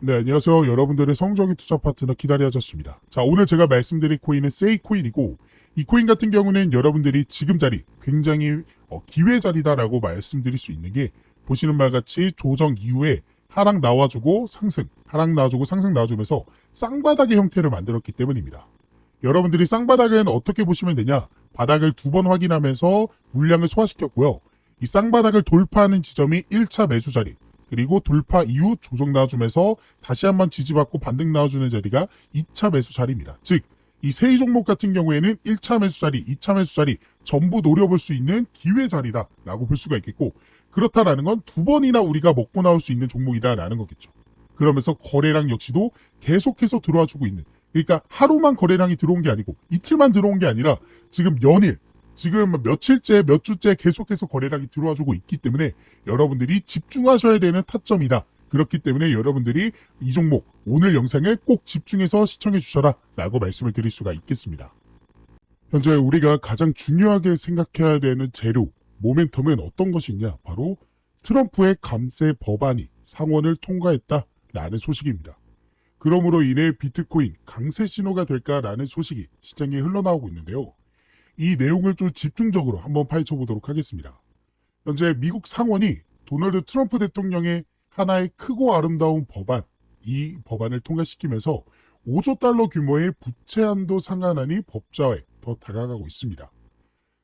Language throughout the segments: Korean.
네, 안녕하세요. 여러분들의 성적인 투자 파트너 기다려졌습니다. 자, 오늘 제가 말씀드릴 코인은 세이 코인이고, 이 코인 같은 경우는 여러분들이 지금 자리, 굉장히 어, 기회 자리다라고 말씀드릴 수 있는 게, 보시는 바와 같이 조정 이후에 하락 나와주고 상승, 하락 나와주고 상승 나와주면서 쌍바닥의 형태를 만들었기 때문입니다. 여러분들이 쌍바닥은 어떻게 보시면 되냐? 바닥을 두 번 확인하면서 물량을 소화시켰고요. 이 쌍바닥을 돌파하는 지점이 1차 매수 자리, 그리고 돌파 이후 조정 나와주면서 다시 한번 지지받고 반등 나와주는 자리가 2차 매수 자리입니다. 즉, 이 세 종목 같은 경우에는 1차 매수 자리, 2차 매수 자리 전부 노려볼 수 있는 기회 자리다라고 볼 수가 있겠고, 그렇다라는 건 두 번이나 우리가 먹고 나올 수 있는 종목이다라는 거겠죠. 그러면서 거래량 역시도 계속해서 들어와 주고 있는, 그러니까 하루만 거래량이 들어온 게 아니고 이틀만 들어온 게 아니라 지금 연일, 지금 며칠째, 몇 주째 계속해서 거래량이 들어와 주고 있기 때문에 여러분들이 집중하셔야 되는 타점이다. 그렇기 때문에 여러분들이 이 종목 오늘 영상을 꼭 집중해서 시청해 주셔라 라고 말씀을 드릴 수가 있겠습니다. 현재 우리가 가장 중요하게 생각해야 되는 재료, 모멘텀은 어떤 것이 있냐? 바로 트럼프의 감세 법안이 상원을 통과했다 라는 소식입니다. 그러므로 인해 비트코인 강세 신호가 될까라는 소식이 시장에 흘러나오고 있는데요. 이 내용을 좀 집중적으로 한번 파헤쳐 보도록 하겠습니다. 현재 미국 상원이 도널드 트럼프 대통령의 하나의 크고 아름다운 법안, 이 법안을 통과시키면서 5조 달러 규모의 부채 한도 상한안이 법자화에 더 다가가고 있습니다.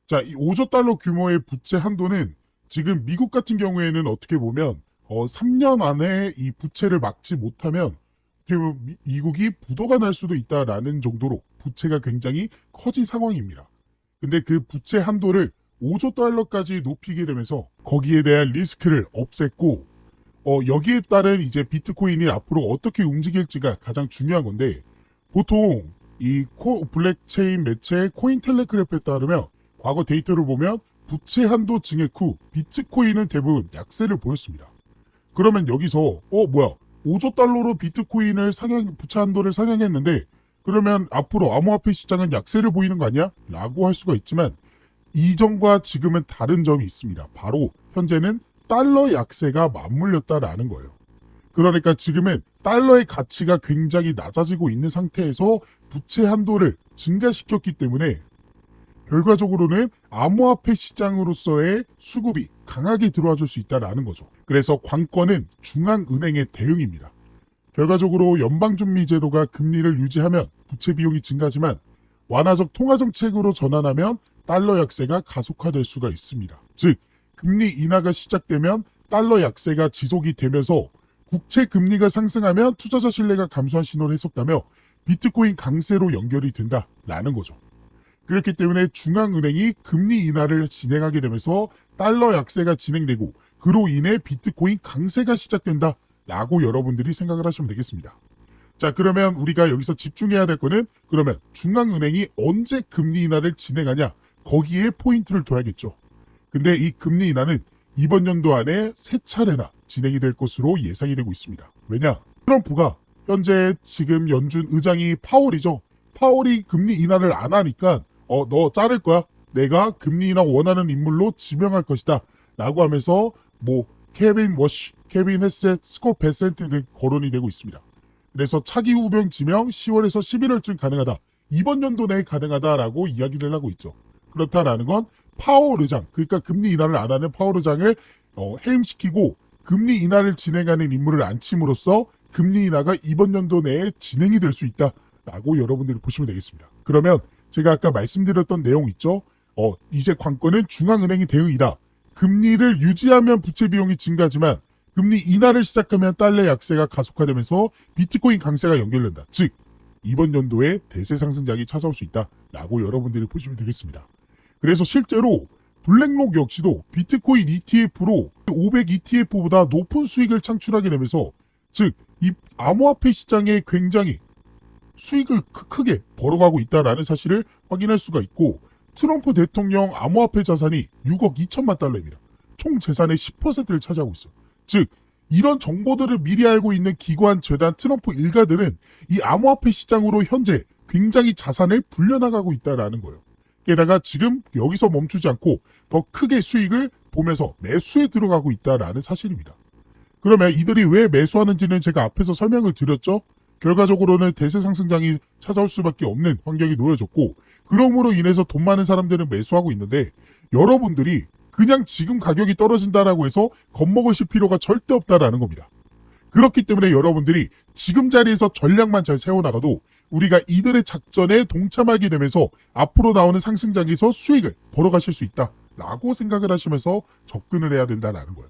자, 이 5조 달러 규모의 부채 한도는 지금 미국 같은 경우에는 어떻게 보면 어, 3년 안에 이 부채를 막지 못하면 미국이 부도가 날 수도 있다라는 정도로 부채가 굉장히 커진 상황입니다. 근데 그 부채 한도를 5조 달러까지 높이게 되면서 거기에 대한 리스크를 없앴고 어, 여기에 따른 이제 비트코인이 앞으로 어떻게 움직일지가 가장 중요한 건데 보통 이 코, 블랙체인 매체 코인텔레그래프에 따르면 과거 데이터를 보면 부채 한도 증액 후 비트코인은 대부분 약세를 보였습니다. 그러면 여기서 어 뭐야 5조 달러로 비트코인을 상향 부채 한도를 상향했는데 그러면 앞으로 암호화폐 시장은 약세를 보이는 거 아니야? 라고 할 수가 있지만 이전과 지금은 다른 점이 있습니다. 바로 현재는 달러 약세가 맞물렸다라는 거예요. 그러니까 지금은 달러의 가치가 굉장히 낮아지고 있는 상태에서 부채 한도를 증가시켰기 때문에 결과적으로는 암호화폐 시장으로서의 수급이 강하게 들어와 줄 수 있다라는 거죠. 그래서 관건은 중앙은행의 대응입니다. 결과적으로 연방준비제도가 금리를 유지하면 부채 비용이 증가하지만 완화적 통화정책으로 전환하면 달러 약세가 가속화될 수가 있습니다. 즉, 금리 인하가 시작되면 달러 약세가 지속이 되면서 국채 금리가 상승하면 투자자 신뢰가 감소한 신호를 해석하며 비트코인 강세로 연결이 된다라는 거죠. 그렇기 때문에 중앙은행이 금리 인하를 진행하게 되면서 달러 약세가 진행되고 그로 인해 비트코인 강세가 시작된다 라고 여러분들이 생각을 하시면 되겠습니다. 자, 그러면 우리가 여기서 집중해야 될 거는 그러면 중앙은행이 언제 금리 인하를 진행하냐 거기에 포인트를 둬야겠죠. 근데 이 금리 인하는 이번 연도 안에 세 차례나 진행이 될 것으로 예상이 되고 있습니다. 왜냐? 트럼프가 현재 지금 연준 의장이 파월이죠. 파월이 금리 인하를 안 하니까 어 너 자를 거야. 내가 금리 인하 원하는 인물로 지명할 것이다. 라고 하면서 뭐 케빈 워시, 케빈 헤셋, 스코 베센트 등 거론이 되고 있습니다. 그래서 차기 후병 지명 10월에서 11월쯤 가능하다. 이번 연도 내에 가능하다라고 이야기를 하고 있죠. 그렇다라는 건 파월 의장, 그러니까 금리 인하를 안 하는 파월 의장을 어, 해임시키고 금리 인하를 진행하는 인물을 앉힘으로써 금리 인하가 이번 연도 내에 진행이 될 수 있다라고 여러분들이 보시면 되겠습니다. 그러면 제가 아까 말씀드렸던 내용 있죠? 어, 이제 관건은 중앙은행이 대응이다. 금리를 유지하면 부채 비용이 증가하지만 금리 인하를 시작하면 달러 약세가 가속화되면서 비트코인 강세가 연결된다. 즉 이번 연도에 대세 상승장이 찾아올 수 있다라고 여러분들이 보시면 되겠습니다. 그래서 실제로 블랙록 역시도 비트코인 ETF로 500 ETF보다 높은 수익을 창출하게 되면서 즉 이 암호화폐 시장에 굉장히 수익을 크- 크게 벌어가고 있다라는 사실을 확인할 수가 있고 트럼프 대통령 암호화폐 자산이 6억 2천만 달러입니다. 총 재산의 10%를 차지하고 있어요. 즉 이런 정보들을 미리 알고 있는 기관, 재단, 트럼프 일가들은 이 암호화폐 시장으로 현재 굉장히 자산을 불려나가고 있다라는 거예요. 게다가 지금 여기서 멈추지 않고 더 크게 수익을 보면서 매수에 들어가고 있다라는 사실입니다. 그러면 이들이 왜 매수하는지는 제가 앞에서 설명을 드렸죠. 결과적으로는 대세 상승장이 찾아올 수밖에 없는 환경이 놓여졌고 그러므로 인해서 돈 많은 사람들은 매수하고 있는데 여러분들이 그냥 지금 가격이 떨어진다라고 해서 겁먹으실 필요가 절대 없다라는 겁니다. 그렇기 때문에 여러분들이 지금 자리에서 전략만 잘 세워나가도 우리가 이들의 작전에 동참하게 되면서 앞으로 나오는 상승장에서 수익을 벌어가실 수 있다라고 생각을 하시면서 접근을 해야 된다라는 거예요.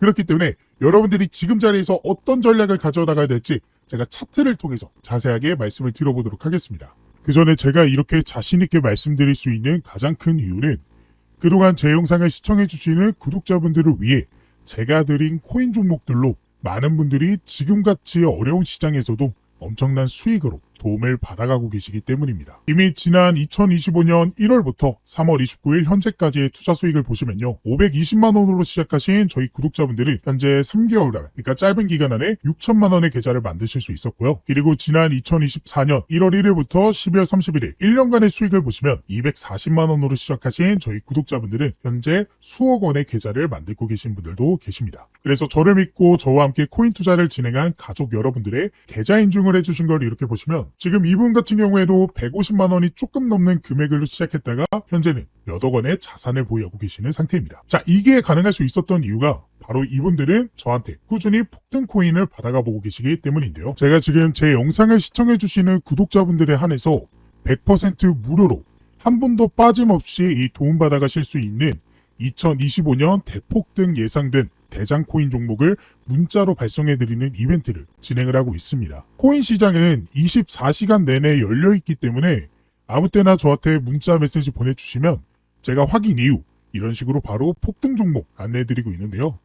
그렇기 때문에 여러분들이 지금 자리에서 어떤 전략을 가져나가야 될지 제가 차트를 통해서 자세하게 말씀을 드려보도록 하겠습니다. 그 전에 제가 이렇게 자신있게 말씀드릴 수 있는 가장 큰 이유는 그동안 제 영상을 시청해주시는 구독자분들을 위해 제가 드린 코인 종목들로 많은 분들이 지금같이 어려운 시장에서도 엄청난 수익으로 도움을 받아가고 계시기 때문입니다. 이미 지난 2025년 1월부터 3월 29일 현재까지의 투자 수익을 보시면요. 520만 원으로 시작하신 저희 구독자분들이 현재 3개월 날, 그러니까 짧은 기간 안에 6천만 원의 계좌를 만드실 수 있었고요. 그리고 지난 2024년 1월 1일부터 12월 31일 1년간의 수익을 보시면 240만 원으로 시작하신 저희 구독자분들은 현재 수억 원의 계좌를 만들고 계신 분들도 계십니다. 그래서 저를 믿고 저와 함께 코인 투자를 진행한 가족 여러분들의 계좌 인증을 해주신 걸 이렇게 보시면 지금 이분 같은 경우에도 150만 원이 조금 넘는 금액으로 시작했다가 현재는 몇억 원의 자산을 보유하고 계시는 상태입니다. 자, 이게 가능할 수 있었던 이유가 바로 이분들은 저한테 꾸준히 폭등 코인을 받아가 보고 계시기 때문인데요. 제가 지금 제 영상을 시청해 주시는 구독자분들에 한해서 100% 무료로 한 분도 빠짐없이 이 도움받아 가실 수 있는 2025년 대폭 등 예상된 대장 코인 종목을 문자로 발송해드리는 이벤트를 진행을 하고 있습니다. 코인 시장은 24시간 내내 열려있기 때문에 아무 때나 저한테 문자 메시지 보내주시면 제가 확인 이후 이런 식으로 바로 폭등 종목 안내해드리고 있는데요.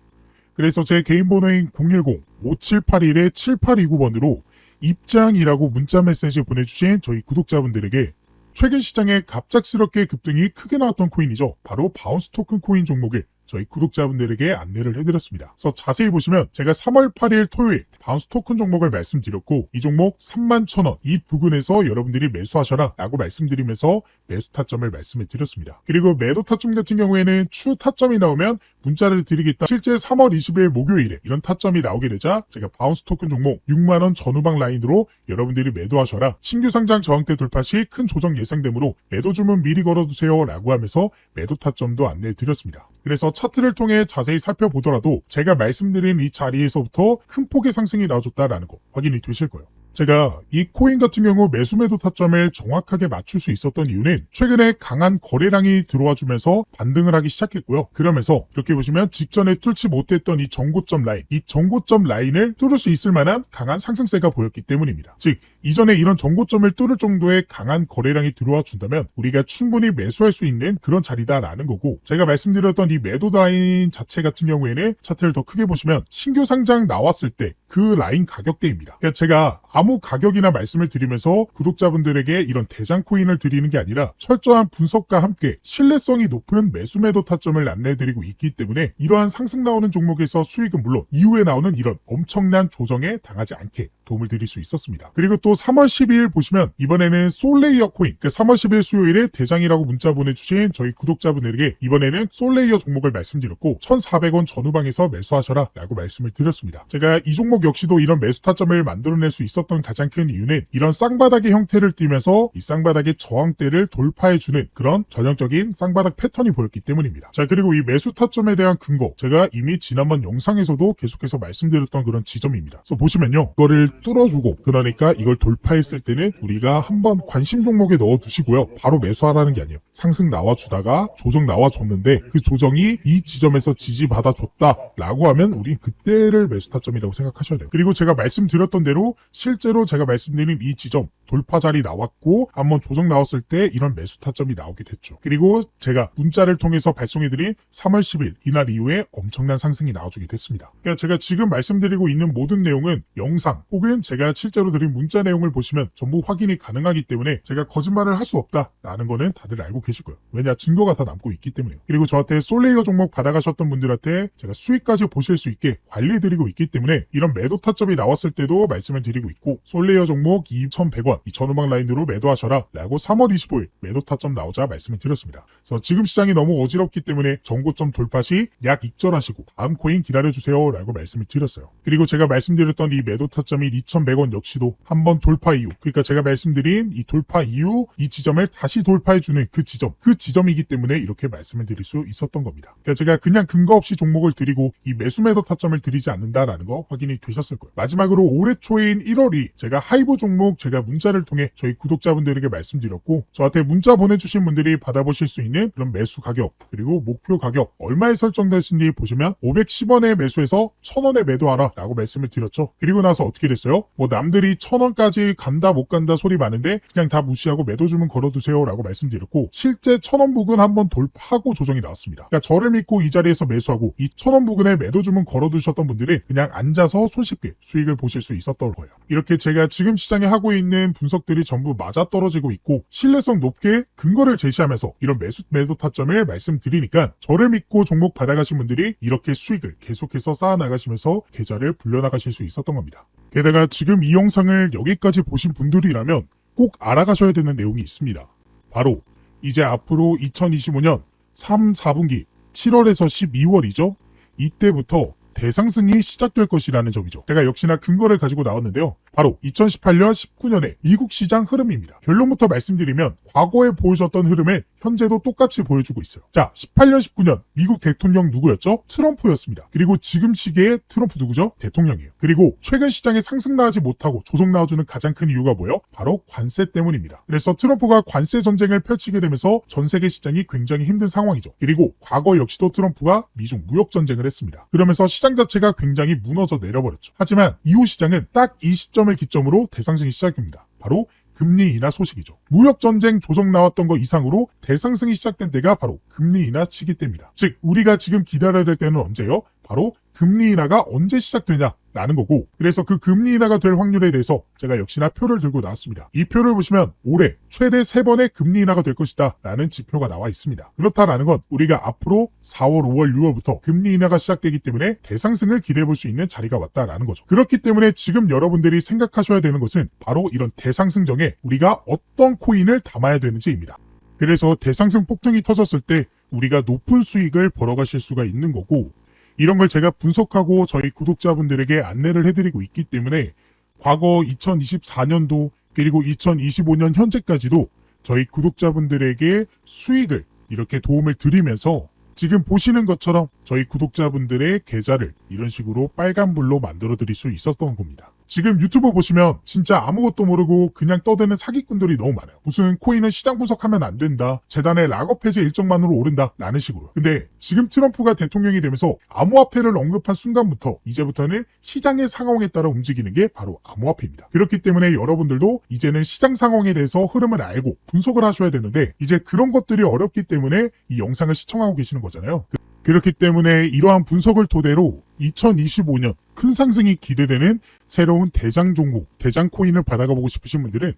그래서 제 개인 번호인 010-5781-7829번으로 입장이라고 문자 메시지 보내주신 저희 구독자분들에게 최근 시장에 갑작스럽게 급등이 크게 나왔던 코인이죠. 바로 바운스 토큰 코인 종목을 저희 구독자분들에게 안내를 해드렸습니다. 그래서 자세히 보시면 제가 3월 8일 토요일 바운스 토큰 종목을 말씀드렸고 이 종목 3만 1천원 이 부근에서 여러분들이 매수하셔라 라고 말씀드리면서 매수 타점을 말씀을 드렸습니다. 그리고 매도 타점 같은 경우에는 추 타점이 나오면 문자를 드리겠다. 실제 3월 20일 목요일에 이런 타점이 나오게 되자 제가 바운스 토큰 종목 6만원 전후방 라인으로 여러분들이 매도하셔라. 신규 상장 저항대 돌파 시 큰 조정 예상되므로 매도 주문 미리 걸어두세요 라고 하면서 매도 타점도 안내해 드렸습니다. 그래서 차트를 통해 자세히 살펴보더라도 제가 말씀드린 이 자리에서부터 큰 폭의 상승이 나와줬다라는 거 확인이 되실 거예요. 제가 이 코인 같은 경우 매수 매도 타점을 정확하게 맞출 수 있었던 이유는 최근에 강한 거래량이 들어와 주면서 반등을 하기 시작했고요. 그러면서 이렇게 보시면 직전에 뚫지 못했던 이 정고점 라인, 이 정고점 라인을 뚫을 수 있을 만한 강한 상승세가 보였기 때문입니다. 즉 이전에 이런 정고점을 뚫을 정도의 강한 거래량이 들어와 준다면 우리가 충분히 매수할 수 있는 그런 자리다라는 거고 제가 말씀드렸던 이 매도 라인 자체 같은 경우에는 차트를 더 크게 보시면 신규 상장 나왔을 때 그 라인 가격대입니다. 그러니까 제가 아무 가격이나 말씀을 드리면서 구독자분들에게 이런 대장 코인을 드리는 게 아니라 철저한 분석과 함께 신뢰성이 높은 매수 매도 타점을 안내해드리고 있기 때문에 이러한 상승 나오는 종목에서 수익은 물론 이후에 나오는 이런 엄청난 조정에 당하지 않게 도움을 드릴 수 있었습니다. 그리고 또 3월 12일 보시면 이번에는 솔레이어 코인, 그 3월 10일 수요일에 대장이라고 문자 보내주신 저희 구독자분들에게 이번에는 솔레이어 종목을 말씀드렸고 1,400원 전후방에서 매수하셔라 라고 말씀을 드렸습니다. 제가 이 종목 역시도 이런 매수 타점을 만들어낼 수 있었던 가장 큰 이유는 이런 쌍바닥의 형태를 띠면서 이 쌍바닥의 저항대를 돌파해주는 그런 전형적인 쌍바닥 패턴이 보였기 때문입니다. 자 그리고 이 매수 타점에 대한 근거 제가 이미 지난번 영상에서도 계속해서 말씀드렸던 그런 지점입니다. 그래서 보시면요 이거를 뚫어주고 그러니까 이걸 돌파했을 때는 우리가 한번 관심 종목에 넣어두시고요 바로 매수하라는 게 아니에요. 상승 나와주다가 조정 나와줬는데 그 조정이 이 지점에서 지지받아줬다 라고 하면 우리 그때를 매수 타점이라고 생각하셔야 돼요. 그리고 제가 말씀드렸던 대로 실제로 제가 말씀드린 이 지점 돌파 자리 나왔고 한번 조정 나왔을 때 이런 매수 타점이 나오게 됐죠. 그리고 제가 문자를 통해서 발송해드린 3월 10일 이날 이후에 엄청난 상승이 나와주게 됐습니다. 그러니까 제가 지금 말씀드리고 있는 모든 내용은 영상 혹은 혹은 제가 실제로 드린 문자 내용을 보시면 전부 확인이 가능하기 때문에 제가 거짓말을 할 수 없다라는 거는 다들 알고 계실 거예요. 왜냐 증거가 다 남고 있기 때문에요. 그리고 저한테 솔레이어 종목 받아가셨던 분들한테 제가 수익까지 보실 수 있게 관리해드리고 있기 때문에 이런 매도 타점이 나왔을 때도 말씀을 드리고 있고 솔레이어 종목 2,100원 이 전후방 라인으로 매도하셔라 라고 3월 25일 매도 타점 나오자 말씀을 드렸습니다. 그래서 지금 시장이 너무 어지럽기 때문에 정고점 돌파 시 약 익절하시고 다음 코인 기다려주세요 라고 말씀을 드렸어요. 그리고 제가 말씀드렸던 이 매도 타점이 2,100원 역시도 한번 돌파 이후 그러니까 제가 말씀드린 이 돌파 이후 이 지점을 다시 돌파해주는 그 지점 그 지점이기 때문에 이렇게 말씀을 드릴 수 있었던 겁니다. 그러니까 제가 그냥 근거 없이 종목을 드리고 이 매수 매도 타점을 드리지 않는다라는 거 확인이 되셨을 거예요. 마지막으로 올해 초인 1월이 제가 하이브 종목 제가 문자를 통해 저희 구독자분들에게 말씀드렸고 저한테 문자 보내주신 분들이 받아보실 수 있는 그런 매수 가격 그리고 목표 가격 얼마에 설정되신지 보시면 510원에 매수해서 1000원에 매도하라 라고 말씀을 드렸죠. 그리고 나서 어떻게 됐어요? 뭐 남들이 1000원까지 간다 못 간다 소리 많은데 그냥 다 무시하고 매도 주문 걸어두세요 라고 말씀드렸고 실제 1000원 부근 한번 돌파하고 조정이 나왔습니다. 그러니까 저를 믿고 이 자리에서 매수하고 이 1000원 부근에 매도 주문 걸어두셨던 분들이 그냥 앉아서 손쉽게 수익을 보실 수 있었던 거예요. 이렇게 제가 지금 시장에 하고 있는 분석들이 전부 맞아떨어지고 있고 신뢰성 높게 근거를 제시하면서 이런 매수 매도 타점을 말씀드리니까 저를 믿고 종목 받아가신 분들이 이렇게 수익을 계속해서 쌓아나가시면서 계좌를 불려나가실 수 있었던 겁니다. 게다가 지금 이 영상을 여기까지 보신 분들이라면 꼭 알아가셔야 되는 내용이 있습니다. 바로 이제 앞으로 2025년 3, 4분기 7월에서 12월이죠. 이때부터 대상승이 시작될 것이라는 점이죠. 제가 역시나 근거를 가지고 나왔는데요. 바로 2018년 19년의 미국 시장 흐름입니다. 결론부터 말씀드리면 과거에 보여줬던 흐름을 현재도 똑같이 보여주고 있어요. 자, 18년 19년 미국 대통령 누구였죠? 트럼프였습니다. 그리고 지금 시기에 트럼프 누구죠? 대통령이에요. 그리고 최근 시장에 상승 나지 못하고 조정 나와주는 가장 큰 이유가 뭐예요? 바로 관세 때문입니다. 그래서 트럼프가 관세 전쟁을 펼치게 되면서 전 세계 시장이 굉장히 힘든 상황이죠. 그리고 과거 역시도 트럼프가 미중 무역 전쟁을 했습니다. 그러면서 시장 자체가 굉장히 무너져 내려버렸죠. 하지만 이후 시장은 딱 이 시점을 기점으로 대상승이 시작됩니다. 바로 금리 인하 소식이죠. 무역 전쟁 조정 나왔던 거 이상으로 대상승이 시작된 때가 바로 금리 인하 시기 때입니다. 즉 우리가 지금 기다려야 될 때는 언제요? 바로 금리 인하가 언제 시작되냐? 라는 거고 그래서 그 금리 인하가 될 확률에 대해서 제가 역시나 표를 들고 나왔습니다. 이 표를 보시면 올해 최대 3번의 금리 인하가 될 것이다 라는 지표가 나와 있습니다. 그렇다라는 건 우리가 앞으로 4월, 5월, 6월부터 금리 인하가 시작되기 때문에 대상승을 기대해 볼 수 있는 자리가 왔다라는 거죠. 그렇기 때문에 지금 여러분들이 생각하셔야 되는 것은 바로 이런 대상승정에 우리가 어떤 코인을 담아야 되는지입니다. 그래서 대상승 폭등이 터졌을 때 우리가 높은 수익을 벌어가실 수가 있는 거고 이런 걸 제가 분석하고 저희 구독자분들에게 안내를 해드리고 있기 때문에 과거 2024년도 그리고 2025년 현재까지도 저희 구독자분들에게 수익을 이렇게 도움을 드리면서 지금 보시는 것처럼 저희 구독자분들의 계좌를 이런 식으로 빨간불로 만들어 드릴 수 있었던 겁니다. 지금 유튜브 보시면 진짜 아무것도 모르고 그냥 떠드는 사기꾼들이 너무 많아요. 무슨 코인은 시장 분석하면 안 된다. 재단의 락업 해제 일정만으로 오른다. 라는 식으로. 근데 지금 트럼프가 대통령이 되면서 암호화폐를 언급한 순간부터 이제부터는 시장의 상황에 따라 움직이는 게 바로 암호화폐입니다. 그렇기 때문에 여러분들도 이제는 시장 상황에 대해서 흐름을 알고 분석을 하셔야 되는데 이제 그런 것들이 어렵기 때문에 이 영상을 시청하고 계시는 거잖아요. 그렇기 때문에 이러한 분석을 토대로 2025년 큰 상승이 기대되는 새로운 대장 종목, 대장 코인을 받아가 보고 싶으신 분들은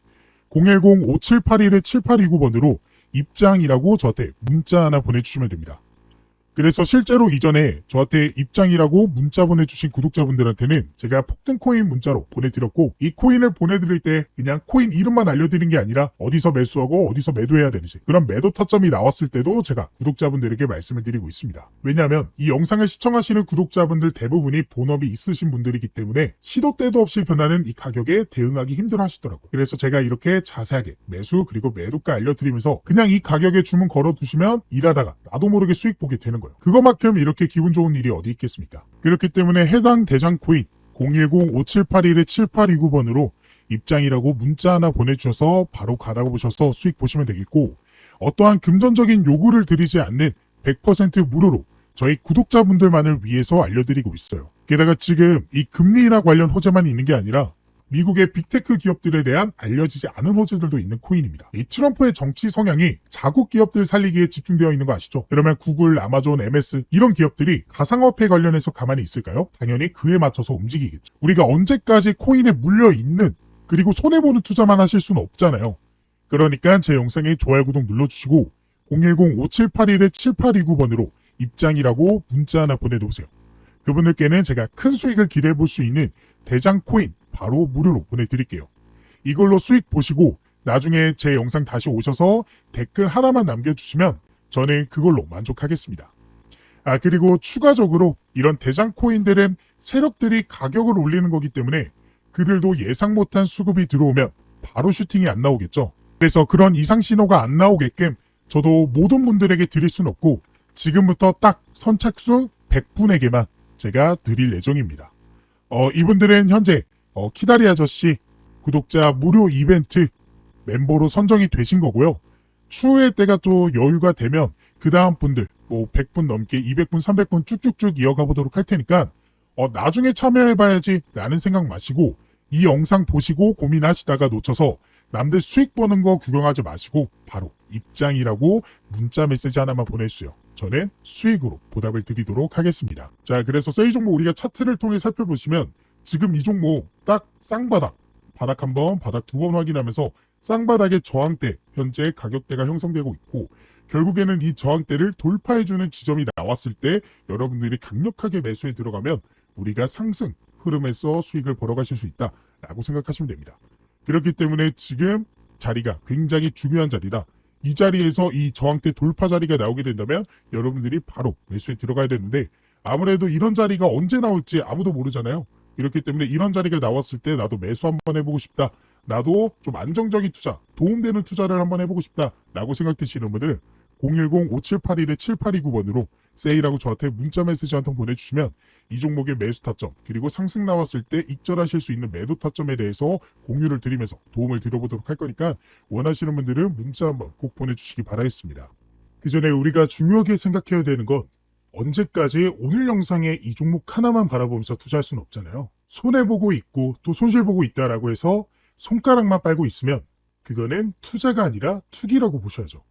010-5781-7829번으로 입장이라고 저한테 문자 하나 보내주시면 됩니다. 그래서 실제로 이전에 저한테 입장이라고 문자 보내주신 구독자분들한테는 제가 폭등 코인 문자로 보내드렸고 이 코인을 보내드릴 때 그냥 코인 이름만 알려드린 게 아니라 어디서 매수하고 어디서 매도해야 되는지 그런 매도 타점이 나왔을 때도 제가 구독자분들에게 말씀을 드리고 있습니다. 왜냐하면 이 영상을 시청하시는 구독자분들 대부분이 본업이 있으신 분들이기 때문에 시도 때도 없이 변하는 이 가격에 대응하기 힘들어 하시더라고요. 그래서 제가 이렇게 자세하게 매수 그리고 매도가 알려드리면서 그냥 이 가격에 주문 걸어두시면 일하다가 나도 모르게 수익 보게 되는 거예요. 그거 만큼 이렇게 기분 좋은 일이 어디 있겠습니까? 그렇기 때문에 해당 대장 코인 010-5781-7829번으로 입장이라고 문자 하나 보내주셔서 바로 가다가 보셔서 수익 보시면 되겠고 어떠한 금전적인 요구를 드리지 않는 100% 무료로 저희 구독자분들만을 위해서 알려드리고 있어요. 게다가 지금 이 금리 인하 관련 호재만 있는 게 아니라 미국의 빅테크 기업들에 대한 알려지지 않은 호재들도 있는 코인입니다. 이 트럼프의 정치 성향이 자국 기업들 살리기에 집중되어 있는 거 아시죠? 그러면 구글, 아마존, MS 이런 기업들이 가상화폐 관련해서 가만히 있을까요? 당연히 그에 맞춰서 움직이겠죠. 우리가 언제까지 코인에 물려 있는 그리고 손해보는 투자만 하실 수는 없잖아요. 그러니까 제 영상에 좋아요, 구독 눌러주시고 010-5781-7829번으로 입장이라고 문자 하나 보내놓으세요. 그분들께는 제가 큰 수익을 기대해 볼 수 있는 대장 코인 바로 무료로 보내드릴게요. 이걸로 수익 보시고 나중에 제 영상 다시 오셔서 댓글 하나만 남겨주시면 저는 그걸로 만족하겠습니다. 아, 그리고 추가적으로 이런 대장 코인들은 세력들이 가격을 올리는 거기 때문에 그들도 예상 못한 수급이 들어오면 바로 슈팅이 안 나오겠죠. 그래서 그런 이상 신호가 안 나오게끔 저도 모든 분들에게 드릴 순 없고 지금부터 딱 선착순 100분에게만 제가 드릴 예정입니다. 어, 이분들은 현재 어, 키다리 아저씨 구독자 무료 이벤트 멤버로 선정이 되신 거고요. 추후에 때가 또 여유가 되면 그 다음 분들 뭐 100분 넘게 200분 300분 쭉쭉쭉 이어가 보도록 할 테니까 어, 나중에 참여해봐야지 라는 생각 마시고 이 영상 보시고 고민하시다가 놓쳐서 남들 수익 버는 거 구경하지 마시고 바로 입장이라고 문자 메시지 하나만 보내주세요. 저는 수익으로 보답을 드리도록 하겠습니다. 자, 그래서 세이 종목 우리가 차트를 통해 살펴보시면 지금 이 종목 딱 쌍바닥, 바닥 한 번, 바닥 두 번 확인하면서 쌍바닥의 저항대, 현재 가격대가 형성되고 있고 결국에는 이 저항대를 돌파해주는 지점이 나왔을 때 여러분들이 강력하게 매수에 들어가면 우리가 상승 흐름에서 수익을 벌어가실 수 있다라고 생각하시면 됩니다. 그렇기 때문에 지금 자리가 굉장히 중요한 자리다. 이 자리에서 이 저항대 돌파 자리가 나오게 된다면 여러분들이 바로 매수에 들어가야 되는데 아무래도 이런 자리가 언제 나올지 아무도 모르잖아요. 이렇기 때문에 이런 자리가 나왔을 때 나도 매수 한번 해보고 싶다. 나도 좀 안정적인 투자, 도움되는 투자를 한번 해보고 싶다 라고 생각되시는 분들은 010-5781-7829번으로 세일하고 저한테 문자 메시지 한 통 보내주시면 이 종목의 매수 타점 그리고 상승 나왔을 때 익절하실 수 있는 매도 타점에 대해서 공유를 드리면서 도움을 드려보도록 할 거니까 원하시는 분들은 문자 한번 꼭 보내주시기 바라겠습니다. 그 전에 우리가 중요하게 생각해야 되는 건 언제까지 오늘 영상에 이 종목 하나만 바라보면서 투자할 수는 없잖아요. 손해보고 있고 또 손실보고 있다라고 해서 손가락만 빨고 있으면 그거는 투자가 아니라 투기라고 보셔야죠.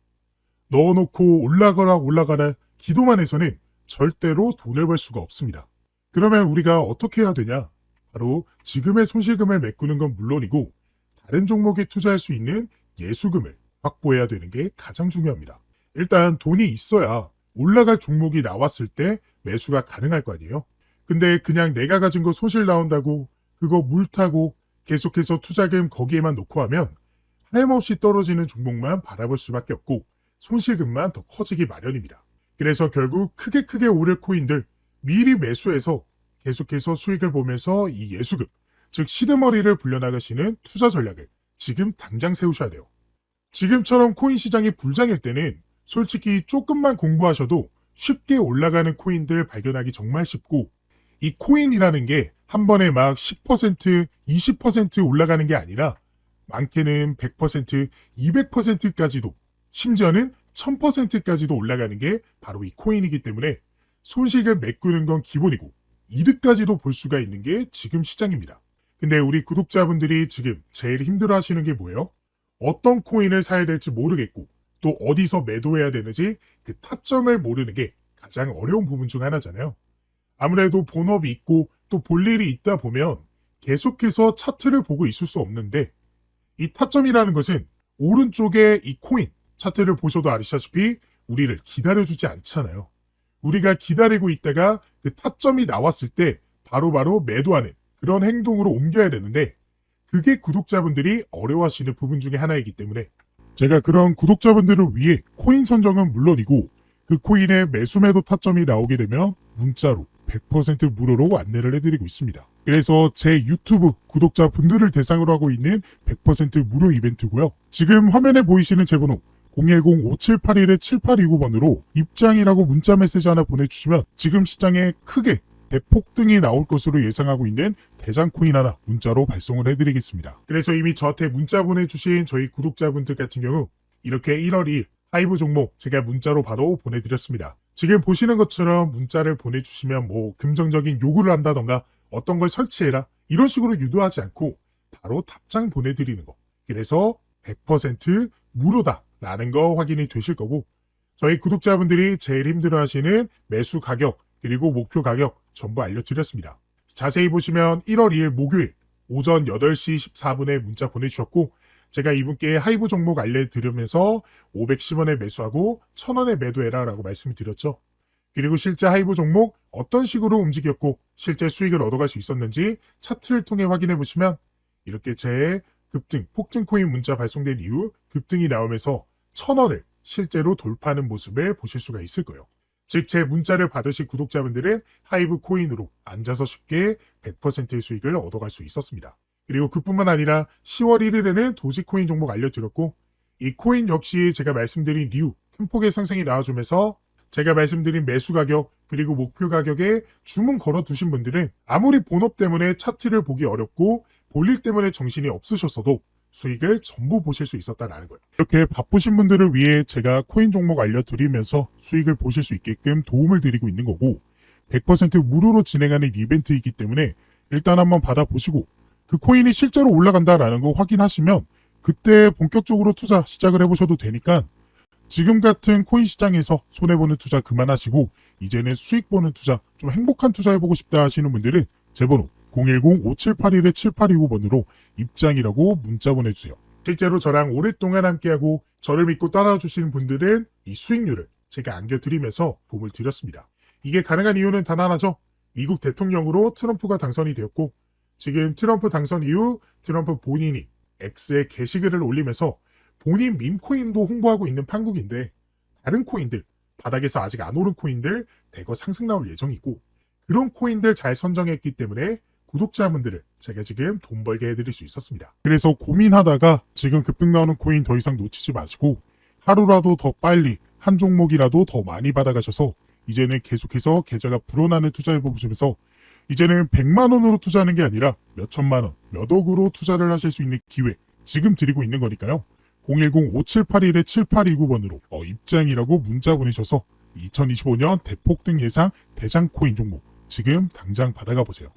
넣어놓고 올라가라 올라가라 기도만 해서는 절대로 돈을 벌 수가 없습니다. 그러면 우리가 어떻게 해야 되냐? 바로 지금의 손실금을 메꾸는 건 물론이고 다른 종목에 투자할 수 있는 예수금을 확보해야 되는 게 가장 중요합니다. 일단 돈이 있어야 올라갈 종목이 나왔을 때 매수가 가능할 거 아니에요? 근데 그냥 내가 가진 거 손실 나온다고 그거 물 타고 계속해서 투자금 거기에만 놓고 하면 하염없이 떨어지는 종목만 바라볼 수밖에 없고 손실금만 더 커지기 마련입니다. 그래서 결국 크게 크게 오를 코인들 미리 매수해서 계속해서 수익을 보면서 이 예수금, 즉 시드머리를 불려나가시는 투자 전략을 지금 당장 세우셔야 돼요. 지금처럼 코인 시장이 불장일 때는 솔직히 조금만 공부하셔도 쉽게 올라가는 코인들 발견하기 정말 쉽고 이 코인이라는 게 한 번에 막 10%, 20% 올라가는 게 아니라 많게는 100%, 200%까지도 심지어는 1000%까지도 올라가는 게 바로 이 코인이기 때문에 손실을 메꾸는 건 기본이고 이득까지도 볼 수가 있는 게 지금 시장입니다. 근데 우리 구독자분들이 지금 제일 힘들어 하시는 게 뭐예요? 어떤 코인을 사야 될지 모르겠고 또 어디서 매도해야 되는지 그 타점을 모르는 게 가장 어려운 부분 중 하나잖아요. 아무래도 본업이 있고 또 볼 일이 있다 보면 계속해서 차트를 보고 있을 수 없는데 이 타점이라는 것은 오른쪽에 이 코인 차트를 보셔도 아시다시피 우리를 기다려주지 않잖아요. 우리가 기다리고 있다가 그 타점이 나왔을 때 바로 바로 매도하는 그런 행동으로 옮겨야 되는데 그게 구독자분들이 어려워하시는 부분 중에 하나이기 때문에 제가 그런 구독자분들을 위해 코인 선정은 물론이고 그 코인의 매수 매도 타점이 나오게 되면 문자로 100% 무료로 안내를 해드리고 있습니다. 그래서 제 유튜브 구독자분들을 대상으로 하고 있는 100% 무료 이벤트고요. 지금 화면에 보이시는 제 번호 010-5781-7829번으로 입장이라고 문자 메시지 하나 보내주시면 지금 시장에 크게 대폭등이 나올 것으로 예상하고 있는 대장코인 하나 문자로 발송을 해드리겠습니다. 그래서 이미 저한테 문자 보내주신 저희 구독자분들 같은 경우 이렇게 1월 2일 하이브 종목 제가 문자로 바로 보내드렸습니다. 지금 보시는 것처럼 문자를 보내주시면 뭐 긍정적인 요구를 한다던가 어떤 걸 설치해라 이런 식으로 유도하지 않고 바로 답장 보내드리는 거. 그래서 100% 무료다 라는 거 확인이 되실 거고 저희 구독자분들이 제일 힘들어 하시는 매수 가격 그리고 목표 가격 전부 알려드렸습니다. 자세히 보시면 1월 2일 목요일 오전 8시 14분에 문자 보내주셨고 제가 이분께 하이브 종목 알려드리면서 510원에 매수하고 1000원에 매도해라라고 말씀을 드렸죠. 그리고 실제 하이브 종목 어떤 식으로 움직였고 실제 수익을 얻어갈 수 있었는지 차트를 통해 확인해 보시면 이렇게 제 급등, 폭등 코인 문자 발송된 이후 급등이 나오면서 1000원을 실제로 돌파하는 모습을 보실 수가 있을 거예요. 즉, 제 문자를 받으실 구독자분들은 하이브 코인으로 앉아서 쉽게 100%의 수익을 얻어갈 수 있었습니다. 그리고 그뿐만 아니라 10월 1일에는 도지코인 종목 알려드렸고, 이 코인 역시 제가 말씀드린 이유, 큰 폭의 상승이 나와주면서 제가 말씀드린 매수 가격, 그리고 목표 가격에 주문 걸어 두신 분들은 아무리 본업 때문에 차트를 보기 어렵고 볼일 때문에 정신이 없으셨어도 수익을 전부 보실 수 있었다라는 거예요. 이렇게 바쁘신 분들을 위해 제가 코인 종목 알려드리면서 수익을 보실 수 있게끔 도움을 드리고 있는 거고 100% 무료로 진행하는 이벤트이기 때문에 일단 한번 받아보시고 그 코인이 실제로 올라간다라는 거 확인하시면 그때 본격적으로 투자 시작을 해보셔도 되니까 지금 같은 코인 시장에서 손해보는 투자 그만하시고 이제는 수익 보는 투자 좀 행복한 투자 해보고 싶다 하시는 분들은 제 번호 010-5781-7829번으로 입장이라고 문자 보내주세요. 실제로 저랑 오랫동안 함께하고 저를 믿고 따라와 주시는 분들은 이 수익률을 제가 안겨드리면서 도움을 드렸습니다. 이게 가능한 이유는 단 하나죠. 미국 대통령으로 트럼프가 당선이 되었고 지금 트럼프 당선 이후 트럼프 본인이 X에 게시글을 올리면서 본인 밈코인도 홍보하고 있는 판국인데 다른 코인들 바닥에서 아직 안 오른 코인들 대거 상승 나올 예정이고 그런 코인들 잘 선정했기 때문에 구독자분들을 제가 지금 돈 벌게 해드릴 수 있었습니다. 그래서 고민하다가 지금 급등 나오는 코인 더 이상 놓치지 마시고 하루라도 더 빨리 한 종목이라도 더 많이 받아가셔서 이제는 계속해서 계좌가 불어나는 투자해 보시면서 이제는 100만 원으로 투자하는 게 아니라 몇 천만 원, 몇 억으로 투자를 하실 수 있는 기회 지금 드리고 있는 거니까요. 010-5781-7829번으로 어, 입장이라고 문자 보내셔서 2025년 대폭등 예상 대장 코인 종목 지금 당장 받아가 보세요.